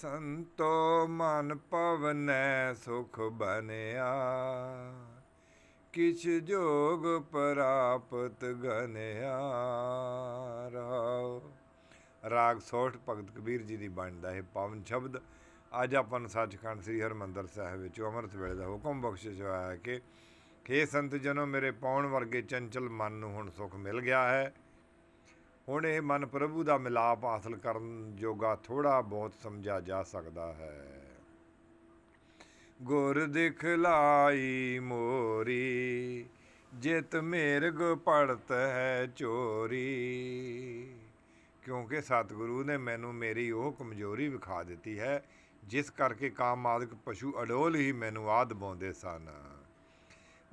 ਸੰਤੋ ਮਨ ਪਵਨੈ ਸੁਖ ਬਨਿਆ। ਕਿਛ ਜੋਗ ਪ੍ਰਾਪਤ ਗਨਿਆ। ਰਹਾਉ ਰਾਗ ਸੋਠ ਭਗਤ ਕਬੀਰ ਜੀ ਦੀ ਬਣਦਾ ਦਾ ਇਹ ਪਾਵਨ ਸ਼ਬਦ। ਅੱਜ ਆਪਾਂ ਨੂੰ ਸੱਚਖੰਡ ਸ੍ਰੀ ਹਰਮੰਦਰ ਸਾਹਿਬ ਵਿੱਚ ਅੰਮ੍ਰਿਤ ਵੇਲੇ ਦਾ ਹੁਕਮ ਬਖਸ਼ਿਸ਼ ਹੋਇਆ ਹੈ ਕਿ ਹੇ ਸੰਤ ਜਨੋ, ਮੇਰੇ ਪਾਉਣ ਵਰਗੇ ਚੰਚਲ ਮਨ ਨੂੰ ਹੁਣ ਸੁਖ ਮਿਲ ਗਿਆ ਹੈ। ਹੁਣ ਇਹ ਮਨ ਪ੍ਰਭੂ ਦਾ ਮਿਲਾਪ ਹਾਸਲ ਕਰਨ ਜੋਗਾ ਥੋੜਾ ਬਹੁਤ ਸਮਝਿਆ ਜਾ ਸਕਦਾ ਹੈ। ਗੁਰ ਦਿਖਲਾਈ ਮੋਰੀ, ਜਿਤ ਮਿਰਗ ਪੜਤ ਹੈ ਚੋਰੀ। ਕਿਉਂਕਿ ਸਤਿਗੁਰੂ ਨੇ ਮੈਨੂੰ ਮੇਰੀ ਉਹ ਕਮਜ਼ੋਰੀ ਵਿਖਾ ਦਿੱਤੀ ਹੈ, ਜਿਸ ਕਰਕੇ ਕਾਮ ਆਦਿਕ ਪਸ਼ੂ ਅਡੋਲ ਹੀ ਮੈਨੂੰ ਆਦ ਬਾਉਂਦੇ ਸਨ।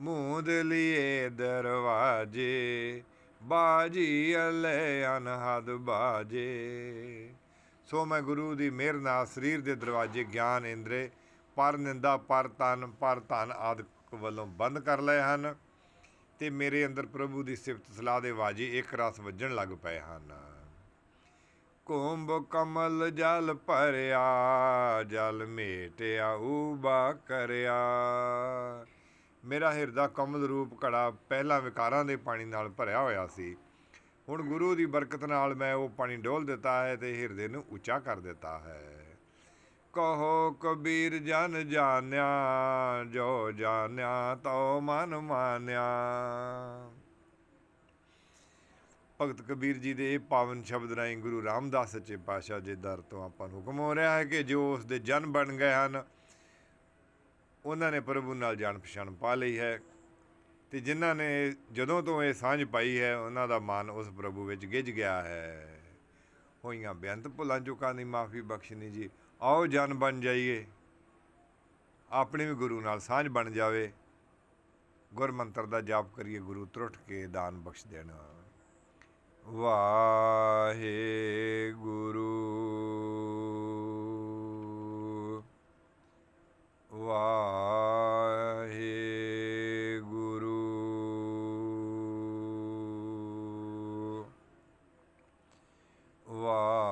ਮੂੰਦ ਲਿਏ ਦਰਵਾਜੇ ਬਾਜੀ ਅਲੇ ਅਨਹਦ ਬਾਜੇ। ਸੋ ਮੈਂ ਗੁਰੂ ਦੀ ਮਿਹਰ ਨਾਲ ਸਰੀਰ ਦੇ ਦਰਵਾਜ਼ੇ ਗਿਆਨ ਇੰਦਰੇ, ਪਰ ਨਿੰਦਾ, ਪਰ ਤਨ, ਪਰ ਧਨ ਆਦਿ ਵੱਲੋਂ ਬੰਦ ਕਰ ਲਏ ਹਨ ਤੇ ਮੇਰੇ ਅੰਦਰ ਪ੍ਰਭੂ ਦੀ ਸਿਫਤ ਸਲਾਹ ਦੇ ਵਾਜੇ ਇੱਕ ਰਸ ਵੱਜਣ ਲੱਗ ਪਏ ਹਨ। ਕੁੰਭ ਕਮਲ ਜਲ ਭਰਿਆ, ਜਲ ਮੇਟਿਆ ਉਬਾ ਕਰਿਆ। ਮੇਰਾ ਹਿਰਦਾ ਕਮਲ ਰੂਪ ਘੜਾ ਪਹਿਲਾਂ ਵਿਕਾਰਾਂ ਦੇ ਪਾਣੀ ਨਾਲ ਭਰਿਆ ਹੋਇਆ ਸੀ। ਹੁਣ ਗੁਰੂ ਦੀ ਬਰਕਤ ਨਾਲ ਮੈਂ ਉਹ ਪਾਣੀ ਡੋਲ ਦਿੱਤਾ ਹੈ ਤੇ ਹਿਰਦੇ ਨੂੰ ਉੱਚਾ ਕਰ ਦਿੱਤਾ ਹੈ। ਕਹੋ ਕਬੀਰ ਜਨ ਜਾਣਿਆ, ਜੋ ਜਾਣਿਆ ਤੋ ਮਨ ਮਾਨਿਆ ਭਗਤ ਕਬੀਰ ਜੀ ਦੇ ਇਹ ਪਾਵਨ ਸ਼ਬਦ ਰਾਹੀਂ ਗੁਰੂ ਰਾਮਦਾਸ ਸੱਚੇ ਪਾਤਸ਼ਾਹ ਜੀ ਦਰ ਤੋਂ ਆਪਾਂ ਨੂੰ ਹੁਕਮ ਹੋ ਰਿਹਾ ਹੈ ਕਿ ਜੋ ਉਸ ਦੇ ਜਨ ਬਣ ਗਏ ਹਨ ਉਹਨਾਂ ਨੇ ਪ੍ਰਭੂ ਨਾਲ ਜਾਣ ਪਛਾਣ ਪਾ ਲਈ ਹੈ ਤੇ ਜਿਨ੍ਹਾਂ ਨੇ ਜਦੋਂ ਤੋਂ ਇਹ ਸਾਂਝ ਪਾਈ ਹੈ, ਉਹਨਾਂ ਦਾ ਮਨ ਉਸ ਪ੍ਰਭੂ ਵਿੱਚ ਗਿੱਜ ਗਿਆ ਹੈ। ਹੋਈਆਂ ਬੇਅੰਤ ਭੁੱਲਾਂ ਚੁੱਕਾਂ ਦੀ ਮਾਫੀ ਬਖਸ਼ਣੀ ਜੀ? ਆਓ ਜਨ ਬਣ ਜਾਈਏ। ਆਪਣੇ ਵੀ ਗੁਰੂ ਨਾਲ ਸਾਂਝ ਬਣ ਜਾਵੇ। ਗੁਰ ਮੰਤਰ ਦਾ ਜਾਪ ਕਰੀਏ, ਗੁਰੂ ਤਰੁੱਠ ਕੇ ਦਾਨ ਬਖਸ਼ ਦੇਣਾ। ਵਾਹਿਗੁਰੂ ಶಿವಾ